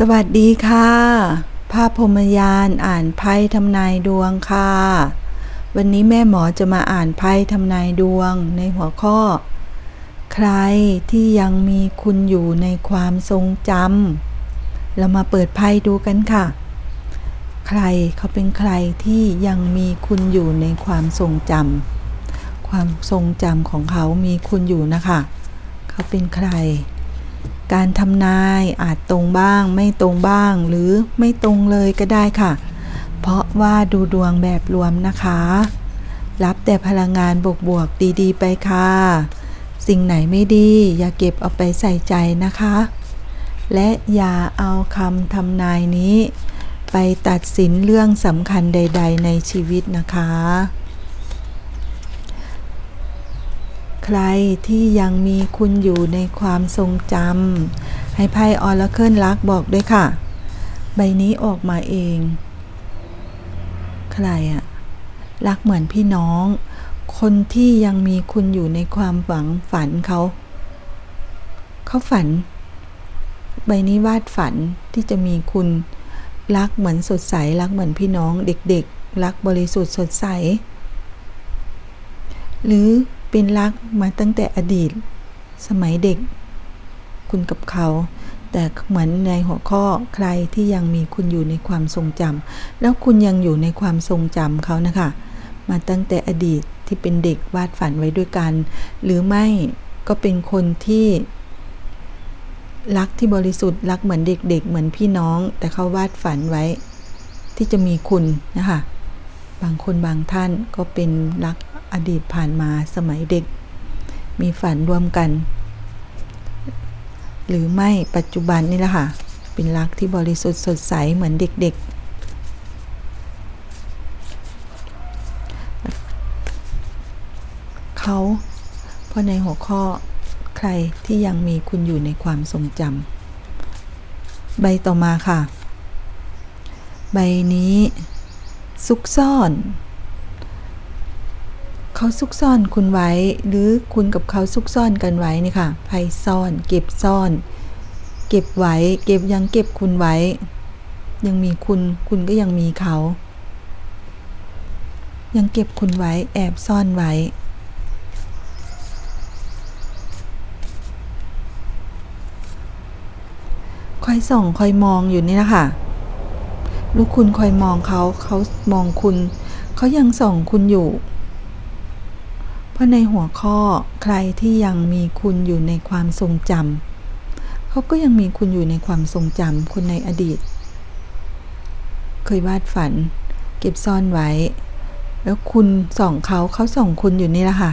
สวัสดีค่ะ ภาพพรมยานอ่านไพ่ทำนายดวงค่ะ วันนี้แม่หมอจะมาอ่านไพ่ทำนายดวงในหัวข้อ ใครที่ยังมีคุณอยู่ในความทรงจำเรามาเปิดไพ่ดูกันค่ะ ใครเขาเป็นใครที่ยังมีคุณอยู่ในความทรงจำความทรงจำของเขามีคุณอยู่นะคะ เขาเป็นใคร การทำนายอาจตรงบ้าง ไม่ตรงบ้าง หรือไม่ตรงเลยก็ได้ค่ะ เพราะว่าดูดวงแบบรวมนะคะ รับแต่พลังงานบวกๆดีๆ ไปค่ะ สิ่งไหนไม่ดีอย่าเก็บเอาไปใส่ใจนะคะ และอย่าเอาคำทำนายนี้ ไปตัดสินเรื่องสำคัญใด ๆ ในชีวิตนะคะ ใครที่ยังมีคุณอยู่ในความทรงจำให้ไพ่ออร์เคิลลักบอกด้วยค่ะ ใบนี้ออกมาเอง ใครอะรักเหมือนพี่น้อง คนที่ยังมีคุณอยู่ในความหวังฝันเขา เขาฝัน ใบนี้วาดฝันที่จะมีคุณ รักเหมือนสดใส รักเหมือนพี่น้องเด็กๆ รักบริสุทธิ์สดใส หรือ เป็นรักมาตั้งแต่อดีต สมัยเด็ก คุณกับเขา แต่เหมือนในหัวข้อใครที่ยังมีคุณอยู่ในความทรงจำแล้วคุณยังอยู่ในความทรงจำเขานะคะ มาตั้งแต่อดีตที่เป็นเด็กวาดฝันไว้ด้วยกัน หรือไม่ก็เป็นคนที่รักที่บริสุทธิ์รักเหมือนเด็กๆเหมือนพี่น้อง แต่เขาวาดฝันไว้ ที่จะมีคุณนะคะ บางคนบางท่านก็เป็นรัก อดีตผ่านมาสมัยเด็ก มีฝันรวมกัน หรือไม่ปัจจุบันนี่แหละค่ะ เป็นรักที่บริสุทธิ์สดใสเหมือนเด็กๆ เขาเพราะในหัวข้อใครที่ยังมีคุณอยู่ในความทรงจำใบต่อมาค่ะ ใบนี้ซุกซ่อน เขาซุกซ่อนคุณไว้ หรือคุณกับเขาซุกซ่อนกันไว้นี่ค่ะไพ่ซ่อน เก็บซ่อน เก็บไว้ เก็บยังเก็บคุณไว้ ยังมีคุณ คุณก็ยังมีเขา ยังเก็บคุณไว้ แอบซ่อนไว้ คอยส่องคอยมองอยู่นี่นะคะลูกคุณคอยมองเขา เขามองคุณ เขายังส่องคุณอยู่ เพราะในหัวข้อใครที่ยังมีคุณอยู่ในความทรงจำเขาก็ยังมีคุณอยู่ในความทรงจำคนในอดีต เคยวาดฝัน เก็บซ่อนไว้ แล้วคุณส่องเขาเขาส่องคุณอยู่นี่แหละค่ะ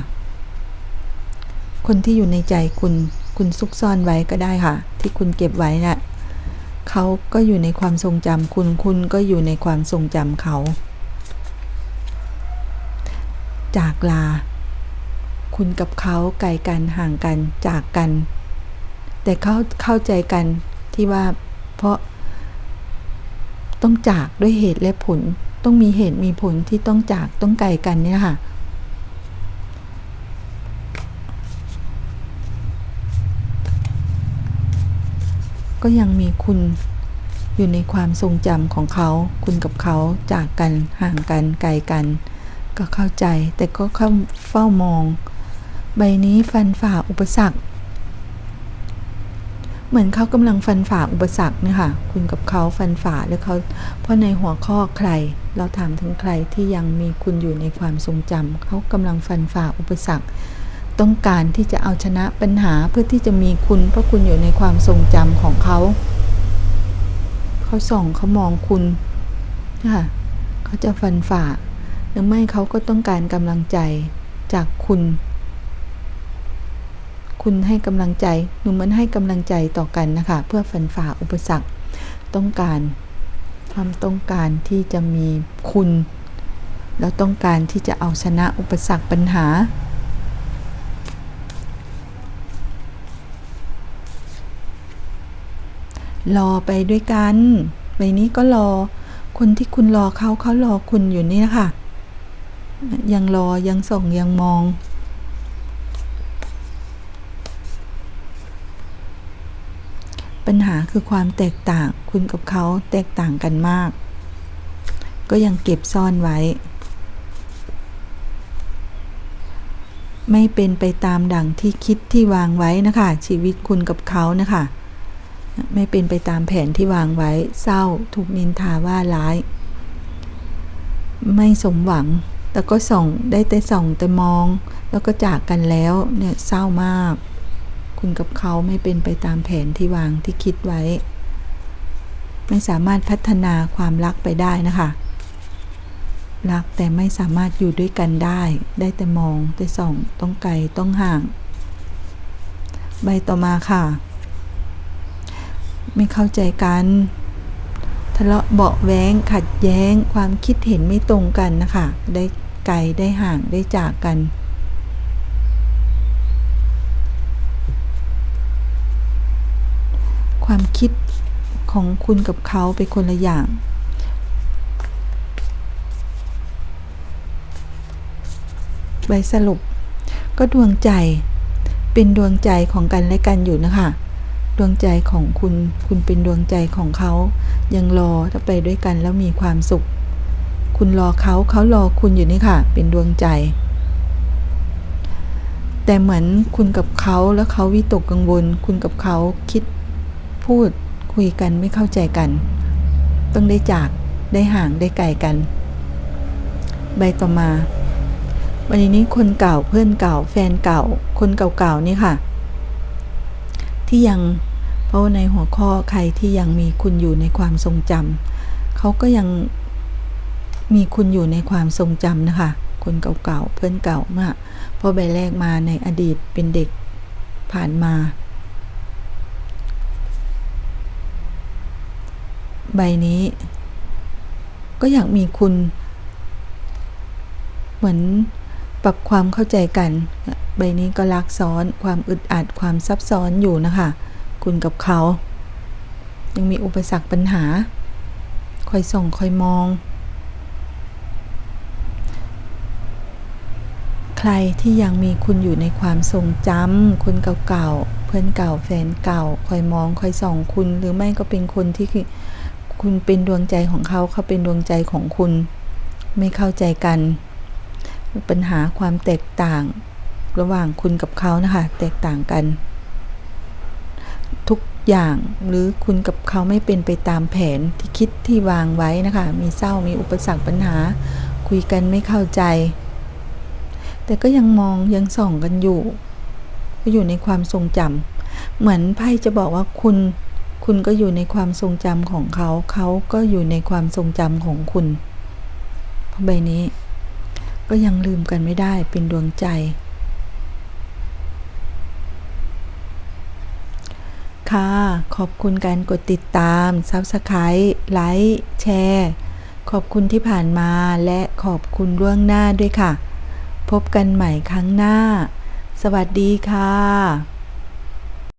คนที่อยู่ในใจคุณคุณซุกซ่อนไว้ก็ได้ค่ะ ที่คุณเก็บไว้นะ่ะเขาก็อยู่ในความทรงจำคุณคุณก็อยู่ในความทรงจำเขา จากลา คุณกับเขาไกลกันห่างกันจากกัน แต่เขาเข้าใจกันที่ว่าเพราะต้องจากด้วยเหตุและผล ต้องมีเหตุมีผลที่ต้องจากต้องไกลกันเนี่ยค่ะ ก็ยังมีคุณอยู่ในความทรงจำของเขา คุณกับเขาจากกันห่างกันไกลกัน ก็เข้าใจแต่ก็เข้าเฝ้ามอง ใบนี้ฟันฝ่าอุปสรรค เหมือนเขากำลังฟันฝ่าอุปสรรคเนี่ยค่ะคุณกับเขาฟันฝ่าแล้วเขาเพราะในหัวข้อใคร เราถามถึงใครที่ยังมีคุณอยู่ในความทรงจำเขากำลังฟันฝ่าอุปสรรค ต้องการที่จะเอาชนะปัญหาเพื่อที่จะมีคุณ เพราะคุณอยู่ในความทรงจำของเขาเขาส่องเขามองคุณค่ะเขาจะฟันฝ่า หรือไม่เขาก็ต้องการกำลังใจจากคุณ คุณให้กำลังใจหนูมันให้กำลังใจต่อกันนะคะ เพื่อฟันฝ่าอุปสรรคต้องการความต้องการที่จะมีคุณ แล้วต้องการที่จะเอาชนะอุปสรรคปัญหา รอไปด้วยกันใบนี้ก็รอ คนที่คุณรอเขาเขารอคุณอยู่นี่นะคะยังรอยังส่งยังมอง ใปัญหา คือความแตกต่างคุณกับเขาแตกต่างกันมาก ก็ยังเก็บซ่อนไว้ ไม่เป็นไปตามดังที่คิดที่วางไว้นะคะ ชีวิตคุณกับเขานะคะ ไม่เป็นไปตามแผนที่วางไว้ เศร้าถูกนินทาว่าร้าย ไม่สมหวัง แต่ก็ส่องได้แต่ส่องแต่มอง แล้วก็จากกันแล้วเนี่ยเศร้ามาก คุณกับเขาไม่เป็นไปตามแผนที่วางที่คิดไว้ ไม่สามารถพัฒนาความรักไปได้นะคะ รักแต่ไม่สามารถอยู่ด้วยกันได้ ได้แต่มองแต่ส่องต้องไกลต้องห่าง ใบต่อมาค่ะ ไม่เข้าใจกันทะเลาะเบาะแว้งขัดแย้งความคิดเห็นไม่ตรงกันนะคะ ได้ไกลได้ห่างได้จากกัน ความคิดของคุณกับเขาเป็นคนละอย่าง ใบสรุป ก็ดวงใจ เป็นดวงใจของกันและกันอยู่นะคะ ดวงใจของคุณ คุณเป็นดวงใจของเขา ยังรอถ้าไปด้วยกันแล้วมีความสุข คุณรอเขาเขารอคุณอยู่นี่ค่ะ เป็นดวงใจ แต่เหมือนคุณกับเขาแล้วเขาวิตกกังวล คุณกับเขาคิด พูดคุยกันไม่เข้าใจกัน ต้องได้จากได้ห่างได้ไกลกัน ใบต่อมา วันนี้คนเก่าเพื่อนเก่า แฟนเก่า คนเก่าๆนี่ค่ะ ที่ยังเพราะในหัวข้อใครที่ยังมีคุณอยู่ในความทรงจำเขาก็ยังมีคุณอยู่ในความทรงจำนะคะ คนเก่าๆเพื่อนเก่ามากเพราะใบแรกมาในอดีตเป็นเด็กผ่านมา ใบนี้ ก็อยากมีคุณ เหมือนปรับความเข้าใจกัน ใบนี้ก็ลักซ้อนความอึดอัดความซับซ้อนอยู่นะคะ คุณกับเขา ยังมีอุปสรรคปัญหา คอยส่องคอยมอง ใครที่ยังมีคุณอยู่ในความทรงจำคนเก่าๆเพื่อนเก่าแฟนเก่า คอยมองคอยส่องคุณ หรือไม่ก็เป็นคนที่ คุณเป็นดวงใจของเขาเขาเป็นดวงใจของคุณ ไม่เข้าใจกัน ปัญหาความแตกต่าง ระหว่างคุณกับเขานะคะ แตกต่างกัน ทุกอย่างหรือคุณกับเขาไม่เป็นไปตามแผนที่คิดที่วางไว้นะคะ มีเศร้ามีอุปสรรคปัญหา คุยกันไม่เข้าใจ แต่ก็ยังมองยังส่องกันอยู่ ก็อยู่ในความทรงจำเหมือนไพ่จะบอกว่าคุณ คุณก็อยู่ในความทรงจำของเขา เขาก็อยู่ในความทรงจำของคุณเพราะใบนี้ ก็ยังลืมกันไม่ได้เป็นดวงใจ ค่ะ ขอบคุณการกดติดตาม Subscribe ไลค์แชร์ขอบคุณที่ผ่านมาและขอบคุณล่วงหน้าด้วยค่ะ พบกันใหม่ครั้งหน้า สวัสดีค่ะ